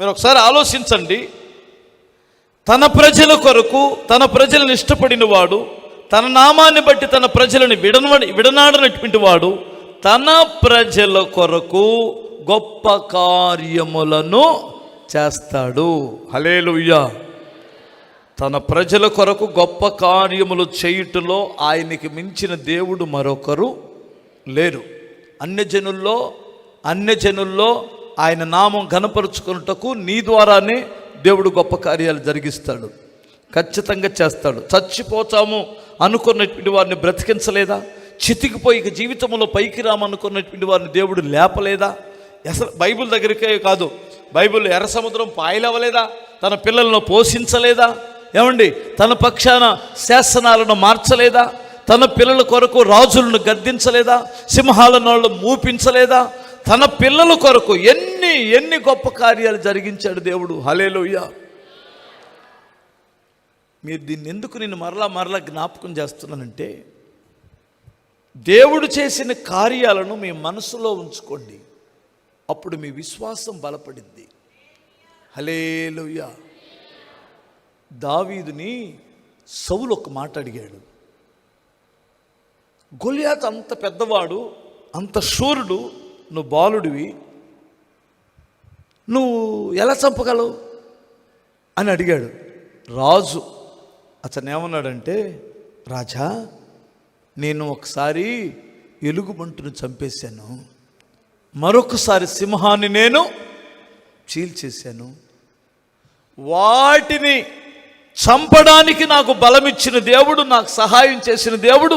మీరు ఒకసారి ఆలోచించండి. తన ప్రజల కొరకు తన ప్రజలను ఇష్టపడిన వాడు తన నామాన్ని బట్టి తన ప్రజలను విడన విడనాడనటువంటి వాడు తన ప్రజల కొరకు గొప్ప కార్యములను చేస్తాడు. హలేలుయ్యా తన ప్రజల కొరకు గొప్ప కార్యములు చేయుటలో ఆయనకి మించిన దేవుడు మరొకరు లేరు. అన్యజనుల్లో అన్యజనుల్లో ఆయన నామం ఘనపరుచుకున్నటకు నీ ద్వారానే దేవుడు గొప్ప కార్యాలు జరిగిస్తాడు. ఖచ్చితంగా చేస్తాడు. చచ్చిపోతాము అనుకున్నటువంటి వారిని బ్రతికించలేదా? చితికిపోయి జీవితంలో పైకి రామనుకున్నటువంటి వారిని దేవుడు లేపలేదా? అసలు బైబిల్ దగ్గరికే కాదు బైబిల్ ఎర్ర సముద్రం పాయలవ్వలేదా? తన పిల్లలను పోషించలేదా? ఏమండి? తన పక్షాన శాసనాలను మార్చలేదా? తన పిల్లల కొరకు రాజులను గద్దించలేదా? సింహాలను మూపించలేదా? తన పిల్లల కొరకు ఎన్ని ఎన్ని గొప్ప కార్యాలు జరిగించాడు దేవుడు. హలేలుయ్య మీరు దీన్ని ఎందుకు నేను మరలా మరలా జ్ఞాపకం చేస్తున్నానంటే దేవుడు చేసిన కార్యాలను మీ మనసులో ఉంచుకోండి. అప్పుడు మీ విశ్వాసం బలపడింది హలేలుయ్య దావీదుని సౌలు ఒక మాట అడిగాడు. గొలియాత్ అంత పెద్దవాడు అంత శూరుడు నువ్వు బాలుడివి నువ్వు ఎలా చంపగలవు? అని అడిగాడు. రాజు అతను ఏమన్నాడంటే రాజా నేను ఒకసారి ఎలుగుబంటును చంపేశాను. మరొకసారి సింహాన్ని నేను చీల్చేశాను. వాటిని చంపడానికి నాకు బలమిచ్చిన దేవుడు నాకు సహాయం చేసిన దేవుడు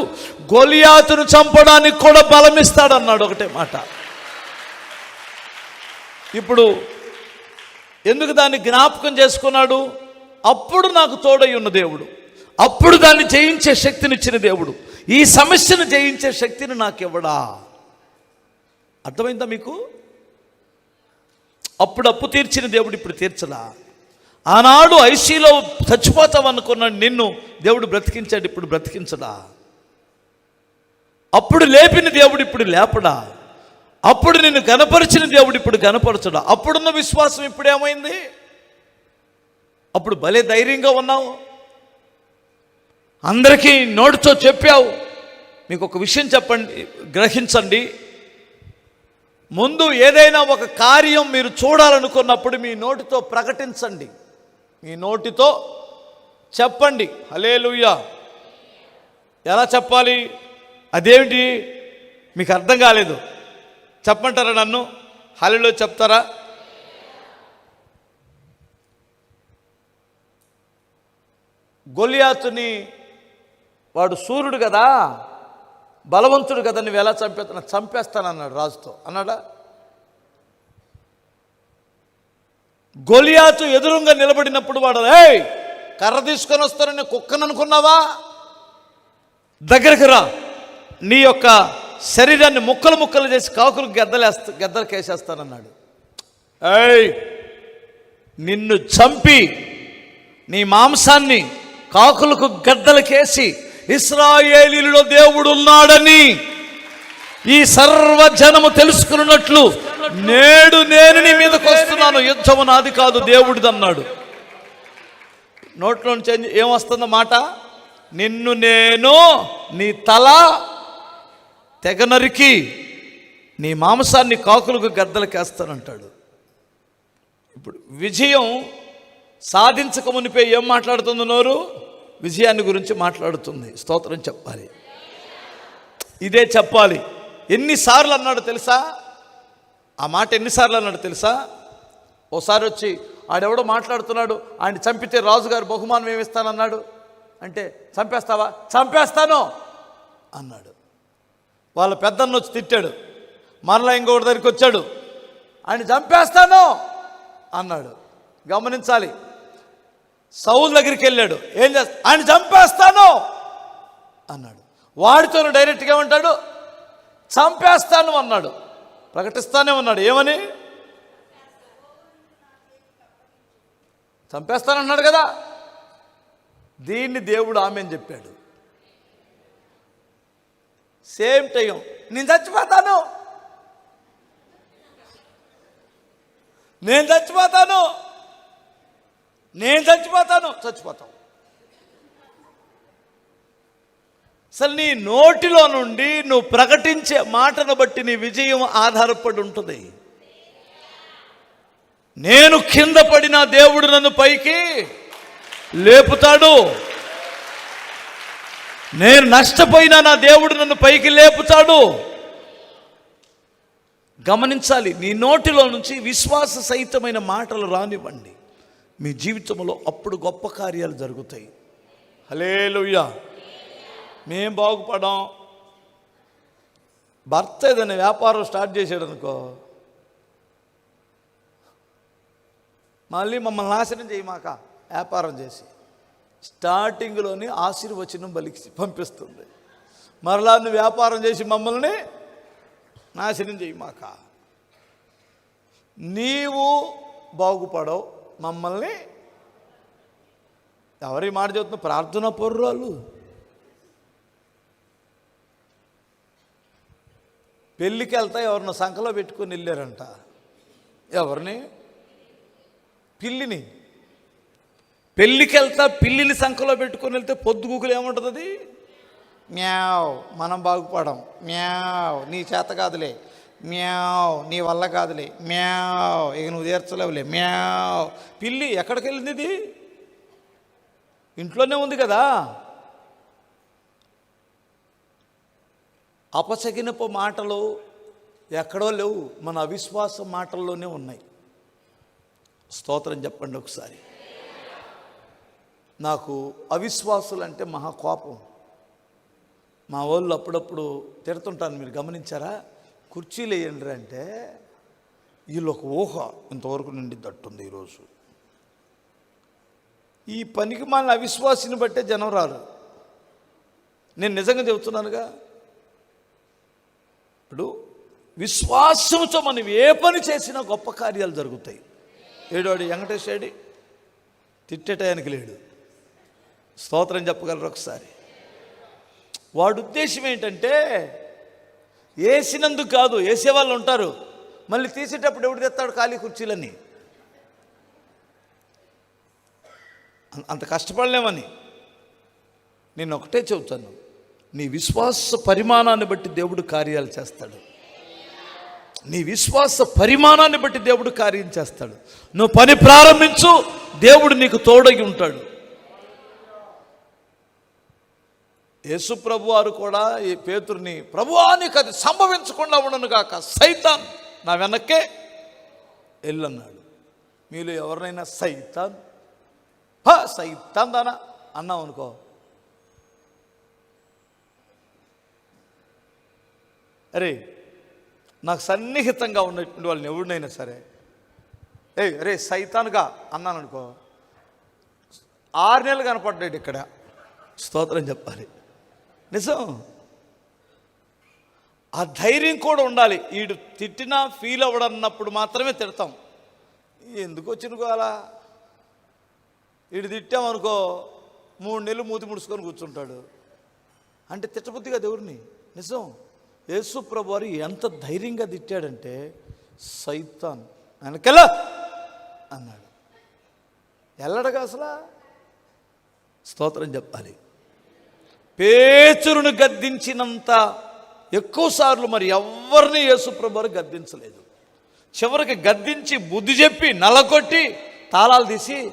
గొలియాతును చంపడానికి కూడా బలమిస్తాడన్నాడు ఒకటే మాట. ఇప్పుడు ఎందుకు దాన్ని జ్ఞాపకం చేసుకున్నాడు? అప్పుడు నాకు తోడై ఉన్న దేవుడు. అప్పుడు దాన్ని జయించే శక్తినిచ్చిన దేవుడు. ఈ సమస్యను జయించే శక్తిని నాకు ఇవ్వడా అర్థమైందా మీకు? అప్పుడు అప్పు తీర్చిన దేవుడు ఇప్పుడు తీర్చలా ఆనాడు ఐసీలో చచ్చిపోతాం నిన్ను దేవుడు బ్రతికించాడు ఇప్పుడు బ్రతికించడా? అప్పుడు లేపిన దేవుడు ఇప్పుడు లేపడా? అప్పుడు నిన్ను కనపరిచిన దేవుడు ఇప్పుడు కనపరచడు అప్పుడున్న విశ్వాసం ఇప్పుడు ఏమైంది? అప్పుడు భలే ధైర్యంగా ఉన్నావు. అందరికీ నోటితో చెప్పావు. మీకు ఒక విషయం చెప్పండి గ్రహించండి. ముందు ఏదైనా ఒక కార్యం మీరు చూడాలనుకున్నప్పుడు మీ నోటితో ప్రకటించండి. మీ నోటితో చెప్పండి. హలేలుయ్యా ఎలా చెప్పాలి? అదేమిటి? మీకు అర్థం కాలేదు. చెప్పంటారా నన్ను? హలిలో చెప్తారా? గొలియాతుని వాడు సూర్యుడు కదా బలవంతుడు కదా నువ్వు ఎలా చంపేస్తున్నా చంపేస్తానన్నాడు రాజుతో. అన్నాడా? గొలియాతు ఎదురుగా నిలబడినప్పుడు వాడు ఏయ్ కర్ర తీసుకొని వస్తారని కుక్కను అనుకున్నావా దగ్గరికి రా. నీ యొక్క శరీరాన్ని ముక్కలు ముక్కలు చేసి కాకులు గద్దలేస్తా గెద్దలు కేసేస్తానన్నాడు ఏయ్ నిన్ను చంపి నీ మాంసాన్ని కాకులకు గద్దలకేసి ఇస్రాయేలీలో దేవుడు ఉన్నాడని ఈ సర్వజనము తెలుసుకున్నట్లు నేడు నేను నీ మీదకి వస్తున్నాను. యుద్ధము నాది కాదు దేవుడిది అన్నాడు. నోట్లో నుంచి ఏం- మాట? నిన్ను నేను నీ తల తెగ నరికి నీ మాంసాన్ని కాకులకు గద్దలకేస్తానంటాడు ఇప్పుడు విజయం సాధించక మునిపే ఏం మాట్లాడుతుంది నోరు? విజయాన్ని గురించి మాట్లాడుతుంది. స్తోత్రం చెప్పాలి. ఇదే చెప్పాలి. ఎన్నిసార్లు అన్నాడు తెలుసా? ఆ మాట ఎన్నిసార్లు అన్నాడు తెలుసా? ఓసారి వచ్చి ఆడెవడో మాట్లాడుతున్నాడు. ఆయన చంపితే రాజుగారు బహుమానం ఏమిస్తానన్నాడు. అంటే చంపేస్తావా? చంపేస్తాను అన్నాడు. వాళ్ళ పెద్దన్న వచ్చి తిట్టాడు. మరలా ఇంకొకటి దగ్గరికి వచ్చాడు. ఆయన చంపేస్తాను అన్నాడు. గమనించాలి. సౌల్ దగ్గరికి వెళ్ళాడు. ఏం చేస్తా ఆయన చంపేస్తాను అన్నాడు. వాడితో డైరెక్ట్గా ఉంటాడు. చంపేస్తాను అన్నాడు. ప్రకటిస్తానే ఉన్నాడు. ఏమని? చంపేస్తానన్నాడు కదా. దీన్ని దేవుడు ఆమె అని చెప్పాడు. Same time. నేను చచ్చిపోతాను. నేను చచ్చిపోతాను. నేను చచ్చిపోతాను. చచ్చిపోతావు. అసలు నీ నోటిలో నుండి నువ్వు ప్రకటించే మాటను బట్టి నీ విజయం ఆధారపడి ఉంటుంది. నేను కింద పడిన దేవుడు నన్ను పైకి లేపుతాడు. నేను నష్టపోయినా నా దేవుడు నన్ను పైకి లేపుతాడు. గమనించాలి నీ నోటిలో నుంచి విశ్వాస సహితమైన మాటలు రానివ్వండి. మీ జీవితంలో అప్పుడు గొప్ప కార్యాలు జరుగుతాయి. హలేలుయ్యా మేం బాగుపడాం భర్త ఏదైనా వ్యాపారం స్టార్ట్ చేశాడు అనుకో మళ్ళీ మమ్మల్ని నాశనం చేయమాక వ్యాపారం చేసి. స్టార్టింగ్లోని ఆశీర్వచనం బలికి పంపిస్తుంది. మరలా నువ్వు వ్యాపారం చేసి మమ్మల్ని నాశనం చేయమాక నీవు బాగుపడవు మమ్మల్ని ఎవరి మాట చెబుతున్నా ప్రార్థన పొర్రాలు పెళ్ళికి వెళ్తా ఎవరిని సంఖలో పెట్టుకొని వెళ్ళారంట. ఎవరిని? పిల్లిని. పెళ్ళికి వెళ్తా పిల్లిని సంఖలో పెట్టుకొని వెళ్తే పొద్దుగుకులు ఏముంటుంది అది మ్యావ్ మనం బాగుపడం. మ్యావ్ నీ చేత కాదులే. మ్యావ్ నీ వల్ల కాదులే. మ్యావ్ ఇక నువ్వు తీర్చలేవులే. మ్యావ్. పిల్లి ఎక్కడికి వెళ్ళింది ఇది? ఇంట్లోనే ఉంది కదా. అపసగినపు మాటలు ఎక్కడో లేవు. మన అవిశ్వాస మాటల్లోనే ఉన్నాయి. స్తోత్రం చెప్పండి ఒకసారి. నాకు అవిశ్వాసులు అంటే మహా కోపం. మా వాళ్ళు అప్పుడప్పుడు తిడుతుంటాను మీరు గమనించారా? కుర్చీలు వేయండి అంటే వీళ్ళు ఒక ఊహ ఇంతవరకు నుండి దట్టుంది ఈరోజు. ఈ పనికి మన అవిశ్వాసిని బట్టే జనం రారు. నేను నిజంగా చెబుతున్నానుగా ఇప్పుడు విశ్వాసంతో మనం ఏ పని చేసినా గొప్ప కార్యాలు జరుగుతాయి. ఏడోడి వెంకటేష్ ఏడి తిట్టేటానికి లేడు. స్తోత్రం చెప్పగలరు ఒకసారి. వాడు ఉద్దేశం ఏంటంటే వేసినందుకు కాదు వేసే వాళ్ళు ఉంటారు. మళ్ళీ తీసేటప్పుడు ఎవడు తెస్తాడు ఖాళీ కుర్చీలని అంత కష్టపడలేమని. నేను ఒకటే చెబుతాను. నీ విశ్వాస పరిమాణాన్ని బట్టి దేవుడు కార్యాలు చేస్తాడు. నీ విశ్వాస పరిమాణాన్ని బట్టి దేవుడు కార్యం చేస్తాడు. నువ్వు పని ప్రారంభించు దేవుడు నీకు తోడగి ఉంటాడు. యేసుప్రభు వారు కూడా ఈ పేతుర్ని ప్రభువా నీకు అది సంభవించకుండా ఉండను కాక సైతాన్ నా వెనక్కే వెళ్ళన్నాడు మీలో ఎవరినైనా సైతాన్? హ సైతాన్ దానా? అన్నాం అనుకో. అరే నాకు సన్నిహితంగా ఉన్నటువంటి వాళ్ళని ఎవరినైనా సరే. ఏ అరే సైతాన్గా అన్నాను అనుకో ఆరు నెలలు కనపడ్డాడు ఇక్కడ. స్తోత్రం చెప్పాలి. నిజం. ఆ ధైర్యం కూడా ఉండాలి. వీడు తిట్టినా ఫీల్ అవ్వడన్నప్పుడు మాత్రమే తిడతాం. ఎందుకు వచ్చిన అలా? వీడు తిట్టామనుకో మూడు నెలలు మూతి ముడుచుకొని కూర్చుంటాడు. అంటే తిట్టబుద్ధిగా దేవుడిని? నిజం. యేసు వారు ఎంత ధైర్యంగా తిట్టాడంటే సైతాన్ వెనకెళ్ళ అన్నాడు. వెళ్ళడగా అసలు? స్తోత్రం చెప్పాలి. పేచురును గద్దించినంత ఎక్కువసార్లు మరి ఎవరిని యేసుప్రభు గద్దించలేదు. చివరికి గద్దించి బుద్ధి చెప్పి నలకొట్టి తాళాలు తీసి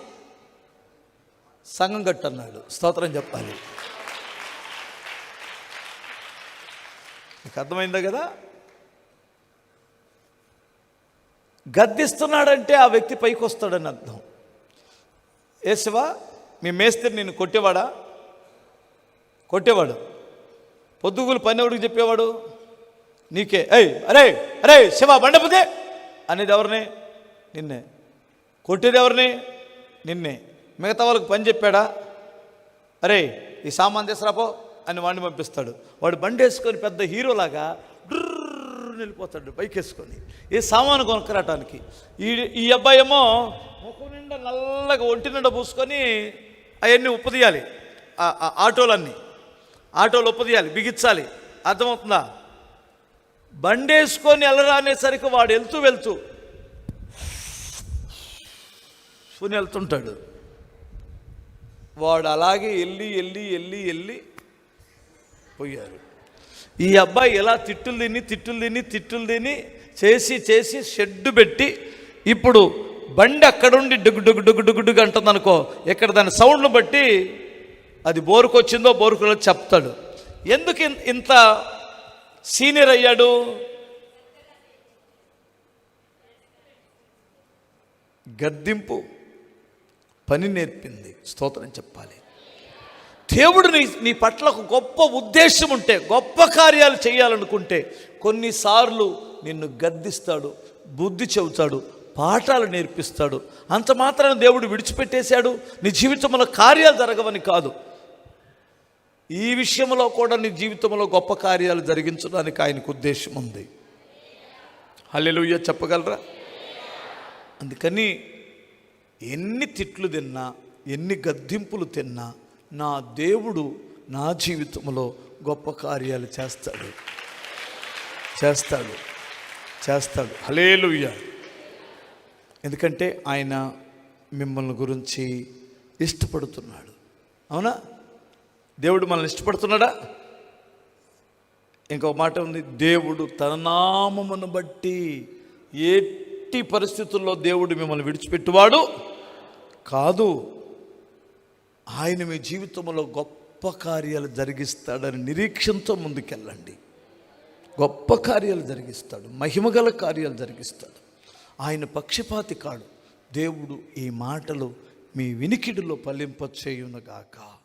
సంఘం కట్టన్నాడు. స్తోత్రం చెప్పాలి. మీకు అర్థమైందా కదా? గద్దిస్తున్నాడంటే ఆ వ్యక్తి పైకి వస్తాడని అర్థం ఏసవా మీ మేస్త్రి నేను కొట్టేవాడా? కొట్టేవాడు. పొద్దుగులు పని చెప్పేవాడు నీకే అయ్ అరే అరే శివ బండపుదే అనేది ఎవరిని? నిన్నే. కొట్టేది ఎవరిని? నిన్నే. మిగతా వాళ్ళకి పని చెప్పాడా? అరే ఈ సామాన్ తీసురాపో అని వాడిని పంపిస్తాడు. వాడు బండి వేసుకొని పెద్ద హీరోలాగా డ్రు వెళ్ళిపోతాడు బైక్ వేసుకొని. ఏ సామాను కొనుక్కరాటానికి? ఈ ఈ అబ్బాయి ఏమో ముఖం నిండా నల్లగా ఒంటి నిండా పూసుకొని అవన్నీ ఉప్పదీయాలి తీయాలి. ఆ ఆటోలన్నీ. ఆటోలు ఒప్పదీయాలి బిగించాలి. అర్థమవుతుందా? బండేసుకొని వెళ్ళరానేసరికి వెళ్ళరా అనేసరికి వాడు వెళ్తూ వెళ్తూ సుని వెళ్తుంటాడు. వాడు అలాగే వెళ్ళి వెళ్ళి వెళ్ళి వెళ్ళి పోయారు. ఈ అబ్బాయి ఎలా తిట్టులు తిని తిట్టులు తిని తిట్టులు తిని చేసి చేసి షెడ్డు పెట్టి ఇప్పుడు బండి అక్కడుండి డుగు డుగు డుగు డుగు డుగు అంటుంది అనుకో ఇక్కడ దాని సౌండ్ను బట్టి అది బోరుకొచ్చిందో బోరుకులో చెప్తాడు. ఎందుకు ఇంత సీనియర్ అయ్యాడు? గద్దింపు పని నేర్పింది. స్తోత్రం చెప్పాలి. దేవుడు నీ నీ పట్ల ఒక గొప్ప ఉద్దేశం ఉంటే గొప్ప కార్యాలు చేయాలనుకుంటే కొన్నిసార్లు నిన్ను గద్దిస్తాడు బుద్ధి చెబుతాడు పాఠాలు నేర్పిస్తాడు. అంత మాత్రాన దేవుడు విడిచిపెట్టేశాడు. నీ జీవితంలో కార్యాలు జరగవని కాదు. ఈ విషయంలో కూడా నీ జీవితంలో గొప్ప కార్యాలు జరిగించడానికి ఆయనకు ఉద్దేశం ఉంది. హల్లెలుయ్య చెప్పగలరా? అందుకని ఎన్ని తిట్లు తిన్నా ఎన్ని గద్దింపులు తిన్నా నా దేవుడు నా జీవితంలో గొప్ప కార్యాలు చేస్తాడు. చేస్తాడు. చేస్తాడు. హలేలుయ్య ఎందుకంటే ఆయన మిమ్మల్ని గురించి ఇష్టపడుతున్నాడు. అవునా? దేవుడు మనల్ని ఇష్టపడుతున్నాడా? ఇంకో మాట ఉంది దేవుడు తన నామమును బట్టి ఎట్టి పరిస్థితుల్లో దేవుడు మిమ్మల్ని విడిచిపెట్టువాడు కాదు. ఆయన మీ జీవితంలో గొప్ప కార్యాలు జరిగిస్తాడని నిరీక్షణతో ముందుకెళ్ళండి. గొప్ప కార్యాలు జరిగిస్తాడు మహిమగల కార్యాలు జరిగిస్తాడు. ఆయన పక్షపాతి కాడు. దేవుడు ఈ మాటలు మీ వినికిడిలో ఫలింపచేయునగాక.